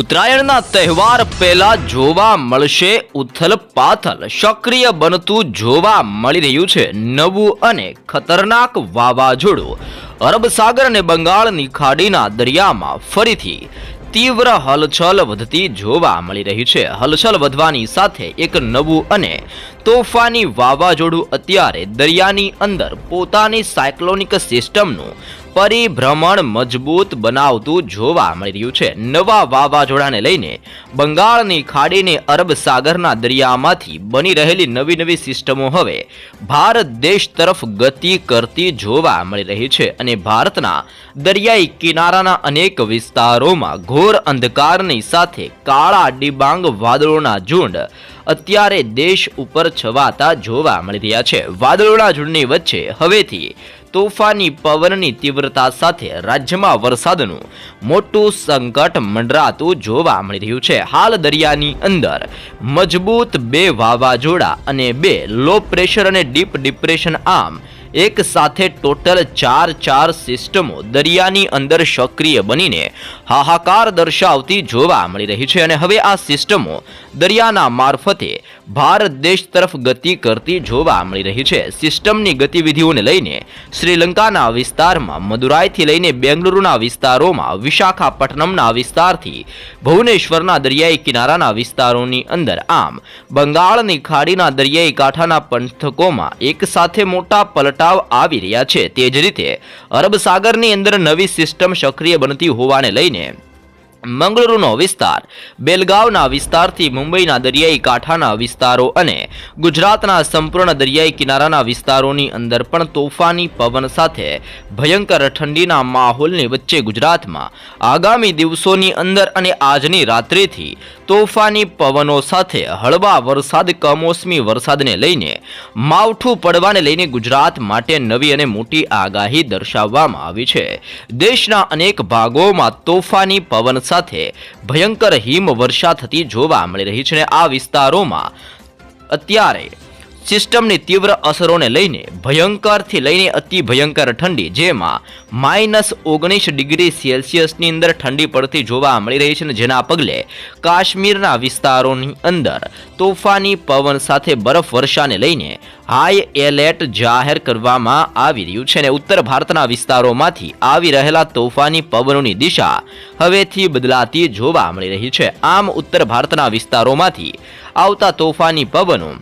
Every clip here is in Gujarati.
ઉત્તરાયણના તહેવાર પહેલા જોવા મળશે ઉથલ પાથલ. સક્રિય બનતું જોવા મળી રહ્યું છે નવું અને ખતરનાક વાવાઝોડું. અરબ સાગર અને બંગાળની ખાડીના દરિયામાં ફરીથી તીવ્ર હલચલ વધતી જોવા મળી રહી છે. હલચલ વધવાની સાથે એક નવું અને તોફાની વાવાઝોડું અત્યારે દરિયાની અંદર પોતાની સાયક્લોનિક સિસ્ટમનું પરિભ્રમણ મજબૂત બનાવતું જોવા મળી રહ્યું છે. નવા વાવાઝોડાને લઈને બંગાળની ખાડીને અરબ સાગરના દરિયામાંથી બની રહેલી નવી નવી સિસ્ટમો હવે ભારત દેશ તરફ ગતિ કરતી જોવા મળી રહી છે અને ભારતના દરિયાઈ કિનારાના અનેક વિસ્તારોમાં ઘોર અંધકારની સાથે કાળા ડિબાંગ વાદળોના ઝુંડ અત્યારે દેશ ઉપર છવાતા જોવા મળી રહ્યા છે. વાદળોના ઝુંડની વચ્ચે હવેથી તોફાની પવનની તીવ્રતા સાથે રાજ્યમાં વરસાદનું મોટું સંકટ મંડરાતું જોવા મળી રહ્યું છે. હાલ દરિયાની અંદર મજબૂત બે વાવાઝોડા અને બે લો પ્રેશર અને ડીપ ડિપ્રેશન આમ એક સાથે ટોટલ ચાર ચાર સિસ્ટમો દરિયાની અંદર સક્રિય બનીને હાહાકાર દર્શાવતી જોવા મળી રહી છે અને હવે આ સિસ્ટમો દરિયાના મારફતે ભારત દેશ તરફ ગતિ કરતી જોવા મળી રહી છે. સિસ્ટમની ગતિવિધિઓને લઈને શ્રીલંકાના વિસ્તારમાં, મદુરાઈથી લઈને બેંગલુરુના વિસ્તારોમાં, વિશાખાપટ્ટનમના વિસ્તારથી ભુવનેશ્વરના દરિયાઈ કિનારાના વિસ્તારોની અંદર આમ, બંગાળની ખાડીના દરિયાઈ કાંઠાના પંથકોમાં એક સાથે મોટા પલટાવ આવી રહ્યા છે. તે જ રીતે અરબ સાગરની અંદર નવી સિસ્ટમ સક્રિય બનતી હોવાને લઈને મંગળુરુનો વિસ્તાર, બેલગાવના વિસ્તારથી મુંબઈના દરિયાઈ કાંઠાના વિસ્તારો અને ગુજરાતના સંપૂર્ણ દરિયાઈ કિનારાના વિસ્તારોની અંદર પણ તોફાની પવન સાથે ભયંકર ઠંડીના માહોલની વચ્ચે ગુજરાતમાં આગામી દિવસોની અંદર અને આજની રાત્રિથી તોફાની પવનો સાથે હળવા વરસાદ, કમોસમી વરસાદને લઈને માવઠું પડવાને લઈને ગુજરાત માટે નવી અને મોટી આગાહી દર્શાવવામાં આવી છે. દેશના અનેક ભાગોમાં તોફાની પવન સાથે ભયંકર હિમવર્ષા થતી જોવા મળી રહી છે અને આ વિસ્તારોમાં અત્યારે સિસ્ટમની તીવ્ર અસરોને લઈને ભયંકરથી લઈને અતિ ભયંકર ઠંડી, જેમાં માઇનસ ઓગણીસ ડિગ્રી સેલ્સિયસની અંદર ઠંડી પડતી જોવા મળી રહી છે અને જેના પગલે કાશ્મીરના વિસ્તારોની અંદર તોફાની પવન સાથે બરફ વર્ષાને લઈને હાઈ એલર્ટ જાહેર કરવામાં આવી રહ્યું છે અને ઉત્તર ભારતના વિસ્તારોમાંથી આવી રહેલા તોફાની પવનોની દિશા હવેથી બદલાતી જોવા મળી રહી છે. આમ ઉત્તર ભારતના વિસ્તારોમાંથી આવતા તોફાની પવનો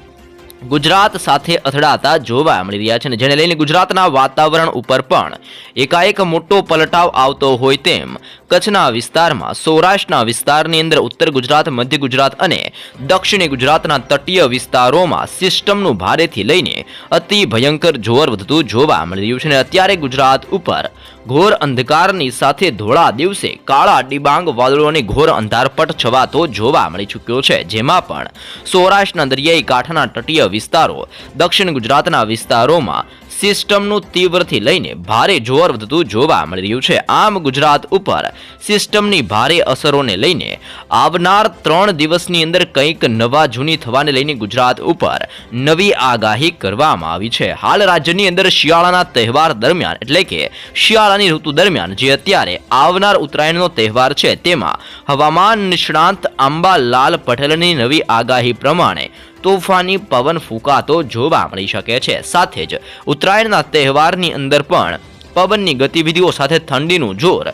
ગુજરાત સાથે અથડાતા જોવા મળી રહ્યા છે અને જેને લઈને ગુજરાતના વાતાવરણ ઉપર પણ એકાએક મોટો પલટાવ આવતો હોય તેમ કચ્છના વિસ્તારમાં, સૌરાષ્ટ્રના વિસ્તારની અંદર ઉત્તર ગુજરાત, મધ્ય ગુજરાત અને દક્ષિણ ગુજરાતના તટીય વિસ્તારોમાં સિસ્ટમનું ભારેથી લઈને અતિ ભયંકર જોર વધતું જોવા મળી રહ્યું છે અને અત્યારે ગુજરાત ઉપર ઘોર અંધકારની સાથે ધોળા દિવસે કાળા ડિબાંગ વાદળોની ઘોર અંધારપટ છવાતો જોવા મળી ચૂક્યો છે, જેમાં પણ સૌરાષ્ટ્રના દરિયાઈ કાંઠાના તટીય વિસ્તારો, દક્ષિણ ગુજરાતના વિસ્તારોમાં સિસ્ટમનું તીવ્રથી લઈને ભારે જોર વધતું જોવા મળી રહ્યું છે. આમ ગુજરાત ઉપર સિસ્ટમની ભારે અસરોને લઈને આવનાર ત્રણ દિવસની અંદર કંઈક નવા જૂની થવાને લઈને ગુજરાત ઉપર નવી આગાહી કરવામાં આવી છે. હાલ રાજ્યની અંદર શિયાળાના તહેવાર દરમિયાન, એટલે કે શિયાળાની ઋતુ દરમિયાન, જે અત્યારે આવનાર ઉત્તરાયણનો તહેવાર છે, તેમાં હવામાન નિષ્ણાંત આંબાલાલ પટેલની નવી આગાહી પ્રમાણે તોફાની પવન ફૂંકાતો જોવા મળી શકે છે. સાથે જ ઉત્તરાયણના તહેવારની અંદર પણ પવનની ગતિવિધિઓ સાથે ઠંડીનું જોર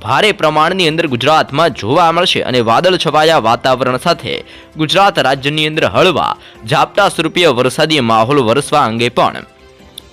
ભારે પ્રમાણની અંદર ગુજરાતમાં જોવા મળશે અને વાદળ છવાયા વાતાવરણ સાથે ગુજરાત રાજ્યની અંદર હળવા ઝાપટા સ્વરૂપીય વરસાદી માહોલ વરસવા અંગે પણ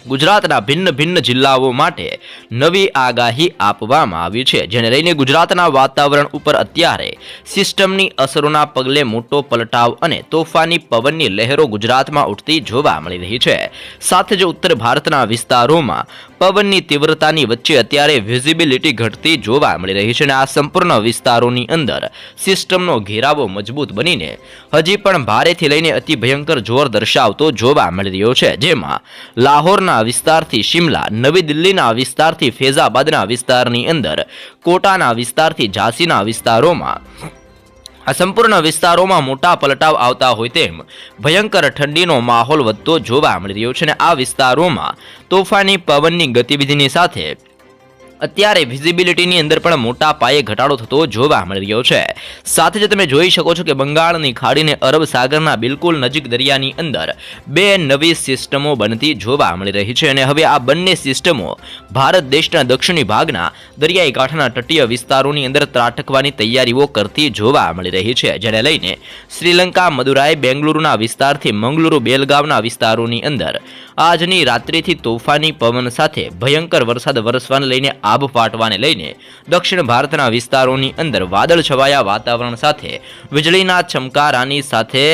ગુજરાતના ભિન્ન ભિન્ન જિલ્લાઓ માટે નવી આગાહી આપવામાં આવી છે. જેને લઈને ગુજરાતના વાતાવરણ ઉપર અત્યારે સિસ્ટમની અસરોના પગલે મોટો પલટાવ અને તોફાની પવનની લહેરો ગુજરાતમાં ઉઠતી જોવા મળી રહી છે. સાથે જ ઉત્તર ભારતના વિસ્તારોમાં પવનની તીવ્રતાની વચ્ચે અત્યારે વિઝિબિલિટી ઘટતી જોવા મળી રહી છે અને આ સંપૂર્ણ વિસ્તારોની અંદર સિસ્ટમનો ઘેરાવો મજબૂત બનીને હજી પણ ભારેથી લઈને અતિ ભયંકર જોર દર્શાવતો જોવા મળી રહ્યો છે. જેમાં લાહોરના વિસ્તારથી શિમલા, નવી દિલ્હીના વિસ્તારથી ફેઝાબાદના વિસ્તારની અંદર, કોટાના વિસ્તારથી ઝાંસીના વિસ્તારોમાં. આ સંપૂર્ણ વિસ્તારોમાં મોટા પલટાવ આવતા હોય તેમ ભયંકર ઠંડીનો માહોલ વધતો જોવા મળી રહ્યો છે અને આ વિસ્તારોમાં તોફાની પવનની ગતિવિધિની સાથે અત્યારે વિઝિબિલિટીની અંદર પણ મોટા પાયે ઘટાડો થતો જોવા મળી રહ્યો છે. સાથે જ તમે જોઈ શકો છો કે બંગાળની ખાડીને અરબ સાગરના બિલકુલ નજીક દરિયાની અંદર બે નવી સિસ્ટમો બનતી જોવા મળી રહી છે અને હવે આ બંને સિસ્ટમો ભારત દેશના દક્ષિણી ભાગના દરિયાઈ કાંઠાના તટીય વિસ્તારોની અંદર ત્રાટકવાની તૈયારીઓ કરતી જોવા મળી રહી છે. જેને લઈને શ્રીલંકા, મદુરાઈ, બેંગલુરુના વિસ્તારથી મંગલુરુ, બેલગાવના વિસ્તારોની અંદર આજની રાત્રિથી તોફાની પવન સાથે ભયંકર વરસાદ વરસવાને લઈને આભ ફાટવાને લઈને દક્ષિણ ભારતના વિસ્તારોની અંદર વાદળ છવાયા વાતાવરણ સાથે, વીજળીના ચમકારાની સાથે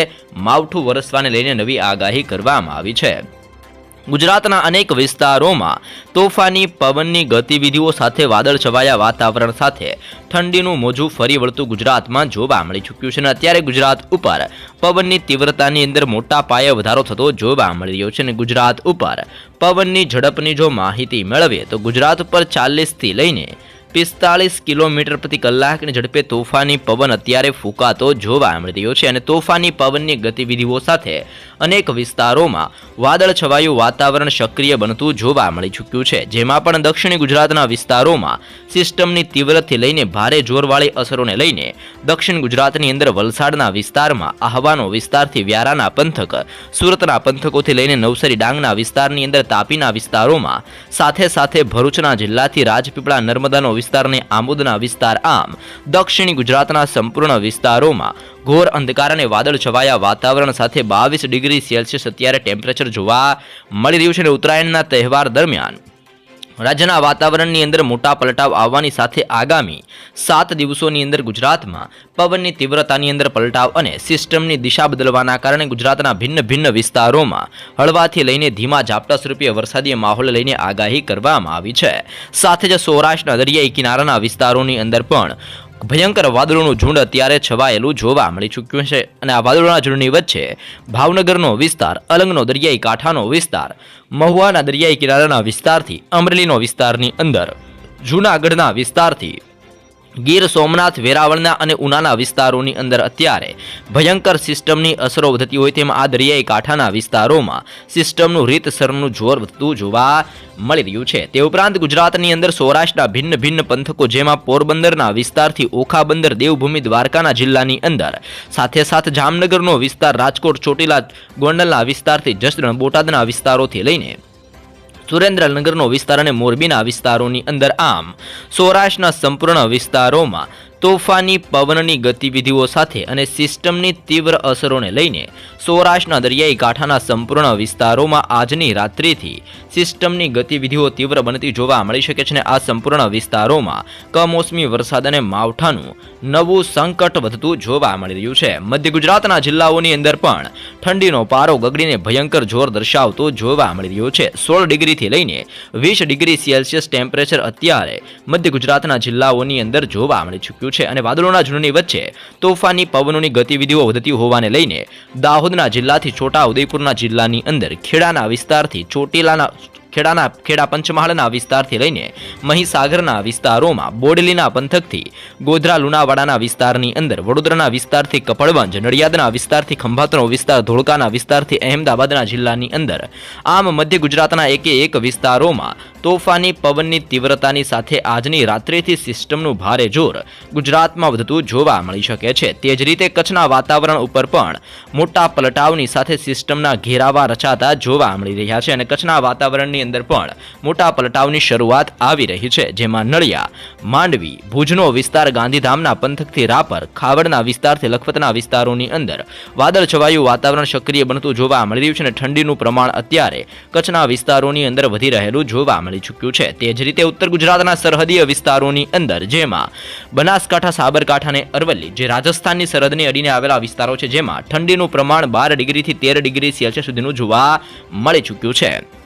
માવઠું વરસવાને લઈને નવી આગાહી કરવામાં આવી છે. ગુજરાતના અનેક વિસ્તારોમાં તોફાની, પવનની ગતિવિધિઓ સાથે વાદળ છવાયા વાતાવરણ સાથે. ઠંડીનું મોજું ફરી વળતું ગુજરાતમાં જોવા મળી ચૂક્યું છે અને અત્યારે ગુજરાત ઉપર પવનની તીવ્રતાની અંદર મોટા પાયે વધારો થતો જોવા મળી રહ્યો છે અને ગુજરાત ઉપર પવનની ઝડપની જો માહિતી મેળવીએ તો ગુજરાત ઉપર ચાલીસથી લઈને પિસ્તાળીસ કિલોમીટર પ્રતિ કલાકની ઝડપે તોફાની પવન અત્યારે ફૂંકાતો જોવા મળી રહ્યો છે અને તોફાની પવનની ગતિવિધિઓ સાથે અનેક વિસ્તારોમાં વાદળ છવાયું વાતાવરણ સક્રિય બનતું જોવા મળી ચૂક્યું છે, જેમાં પણ દક્ષિણ ગુજરાતના વિસ્તારોમાં સિસ્ટમની તીવ્રથી લઈને ભારે જોરવાળી અસરોને લઈને દક્ષિણ ગુજરાતની અંદર વલસાડના વિસ્તારમાં આહવાનો વિસ્તારથી વ્યારાના પંથક, સુરતના પંથકોથી લઈને નવસારી ડાંગના વિસ્તારની અંદર તાપીના વિસ્તારોમાં સાથે સાથે ભરૂચના જિલ્લાથી રાજપીપળા નર્મદાનો વિસ્તાર અને આમોદના વિસ્તાર આમ. દક્ષિણ ગુજરાતના સંપૂર્ણ વિસ્તારોમાં ઘોર અંધકાર અને વાદળ છવાયા વાતાવરણ સાથે બાવીસ ડિગ્રી સેલ્સિયસ અત્યારે ટેમ્પરેચર જોવા મળી રહ્યું છે અને ઉત્તરાયણના તહેવાર દરમિયાન રાજ્યના વાતાવરણની અંદર મોટા પલટાવ આવવાની સાથે આગામી સાત દિવસોની અંદર ગુજરાતમાં પવનની તીવ્રતાની અંદર પલટાવ અને સિસ્ટમની દિશા બદલવાના કારણે ગુજરાતના ભિન્ન ભિન્ન વિસ્તારોમાં હળવાથી લઈને ધીમા ઝાપટા સ્વરૂપે વરસાદી માહોલ લઈને આગાહી કરવામાં આવી છે. સાથે જ સૌરાષ્ટ્રના દરિયાઈ કિનારાના વિસ્તારોની અંદર પણ ભયંકર વાદળોનું ઝુંડ અત્યારે છવાયેલું જોવા મળી ચૂક્યું છે. અને આ વાદળોના ઝુંડની વચ્ચે ભાવનગરનો વિસ્તાર, અલંગનો દરિયાઈ કાંઠાનો વિસ્તાર, મહુવાના દરિયાઈ કિનારાના વિસ્તારથી અમરેલીનો વિસ્તારની અંદર, જૂનાગઢના વિસ્તારથી ગીર સોમનાથ, વેરાવળના અને ઉનાના વિસ્તારોની અંદર અત્યારે ભયંકર સિસ્ટમની અસરો વધતી હોય તેમ આ દરિયાઈ કાંઠાના વિસ્તારોમાં સિસ્ટમનું રીતસરનું જોર વધતું જોવા મળી રહ્યું છે. તે ઉપરાંત ગુજરાતની અંદર સૌરાષ્ટ્રના ભિન્ન ભિન્ન પંથકો જેમાં પોરબંદરના વિસ્તારથી ઓખા બંદર દેવભૂમિ, દ્વારકાના જિલ્લાની અંદર સાથે સાથે જામનગરનો વિસ્તાર, રાજકોટ, ચોટીલા, ગોંડલના વિસ્તારથી જસદણ, બોટાદના વિસ્તારોથી લઈને સુરેન્દ્રનગરનો વિસ્તાર અને મોરબીના વિસ્તારોની અંદર આમ. સૌરાષ્ટ્રના સંપૂર્ણ વિસ્તારોમાં તોફાની પવનની ગતિવિધિઓ સાથે અને સિસ્ટમની તીવ્ર અસરોને લઈને સૌરાષ્ટ્રના દરિયાઈ કાંઠાના સંપૂર્ણ વિસ્તારોમાં આજની રાત્રિથી સિસ્ટમની ગતિવિધિઓ તીવ્ર બનતી જોવા મળી શકે છે અને આ સંપૂર્ણ વિસ્તારોમાં કમોસમી વરસાદ અને માવઠાનું નવું સંકટ વધતું જોવા મળી રહ્યું છે. મધ્ય ગુજરાતના જિલ્લાઓની અંદર પણ ઠંડીનો પારો ગગડીને ભયંકર જોર દર્શાવતો જોવા મળી રહ્યો છે. સોળ ડિગ્રીથી લઈને વીસ ડિગ્રી સેલ્સિયસ ટેમ્પરેચર અત્યારે મધ્ય ગુજરાતના જિલ્લાઓની અંદર જોવા મળી ચૂક્યું છે અને વાદળોના ઝુંડની વચ્ચે તોફાની પવનોની ગતિવિધિઓ વધતી હોવાને લઈને દાહોદના જિલ્લાથી છોટા ઉદયપુરના જિલ્લાની અંદર ખેડાના વિસ્તારથી ચોટીલાના ખેડાના ખેડા પંચમહાલના વિસ્તારથી લઈને મહીસાગરના વિસ્તારોમાં બોડલીના પંથકથી, ગોધરા લુણાવાડાના વિસ્તારની અંદર, વડોદરાના વિસ્તારથી કપડવંજ, નડિયાદના વિસ્તારથી ખંભાતનો વિસ્તાર, ધોળકાના વિસ્તારથી અહેમદાબાદના જિલ્લાની અંદર. આમ મધ્ય ગુજરાતના એકે એક વિસ્તારોમાં તોફાની, પવનની તીવ્રતાની સાથે આજની રાત્રિથી સિસ્ટમનું ભારે જોર ગુજરાતમાં વધતું જોવા મળી શકે છે. તે જ રીતે કચ્છના વાતાવરણ ઉપર પણ મોટા પલટાવની સાથે સિસ્ટમના ઘેરાવા રચાતા જોવા મળી રહ્યા છે અને કચ્છના વાતાવરણની અંદર પણ મોટા પલટાવની શરૂઆત આવી રહી છે, જેમાં નળિયા, માંડવી, ભુજનો વિસ્તાર ગાંધીધામના પંથકથી રાપર, ખાવડના વિસ્તારથી લખપતના વિસ્તારોની અંદર વાદળછવાયું વાતાવરણ સક્રિય બનતું જોવા મળી રહ્યું છે અને ઠંડીનું પ્રમાણ અત્યારે કચ્છના વિસ્તારોની અંદર વધી રહેલું જોવા મળી ચૂક્યું છે. તે જ રીતે ઉત્તર ગુજરાતના સરહદીય વિસ્તારોની અંદર જેમાં બનાસકાંઠા, સાબરકાંઠા અને અરવલ્લી, જે રાજસ્થાનની સરહદને અડીને આવેલા વિસ્તારો છે, જેમાં ઠંડીનું પ્રમાણ બાર ડિગ્રીથી તેર ડિગ્રી સેલ્સિયસ સુધીનું જોવા મળી ચૂક્યું છે.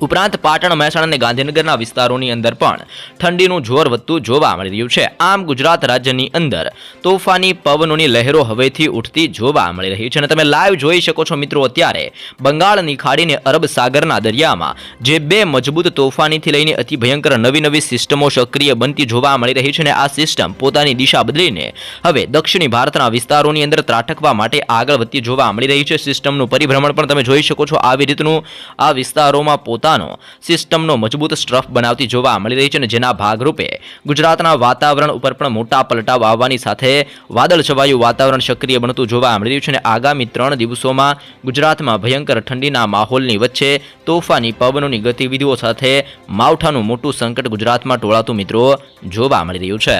ઉપરાંત પાટણ મહેસાણા અને ગાંધીનગરના વિસ્તારોની અંદર પણ ઠંડીનું જોર વધતું જોવા મળી રહ્યું છે. આમ ગુજરાત રાજ્યની અંદર તોફાની પવનોની લહેરો હવેથી ઉઠતી જોવા મળી રહી છે અને તમે લાઈવ જોઈ શકો છો મિત્રો અત્યારે બંગાળની ખાડીને અરબ સાગરના દરિયામાં જે બે મજબૂત તોફાનીથી લઈને અતિ ભયંકર નવી નવી સિસ્ટમો સક્રિય બનતી જોવા મળી રહી છે અને આ સિસ્ટમ પોતાની દિશા બદલીને હવે દક્ષિણી ભારતના વિસ્તારોની અંદર ત્રાટકવા માટે આગળ વધતી જોવા મળી રહી છે. સિસ્ટમનું પરિભ્રમણ પણ તમે જોઈ શકો છો. આવી રીતનું આ વિસ્તારોમાં પોતા પોતાનો સિસ્ટમનો મજબૂત સ્ટ્રફ બનાવતી જોવા મળી રહી છે અને જેના ભાગરૂપે ગુજરાતના વાતાવરણ ઉપર પણ મોટા પલટાવ આવવાની સાથે વાદળ છવાયું વાતાવરણ સક્રિય બનતું જોવા મળી રહ્યું છે અને આગામી ત્રણ દિવસોમાં ગુજરાતમાં ભયંકર ઠંડીના માહોલની વચ્ચે તોફાની પવનોની ગતિવિધિઓ સાથે માવઠાનું મોટું સંકટ ગુજરાતમાં ટોળાતું મિત્રો જોવા મળી રહ્યું છે.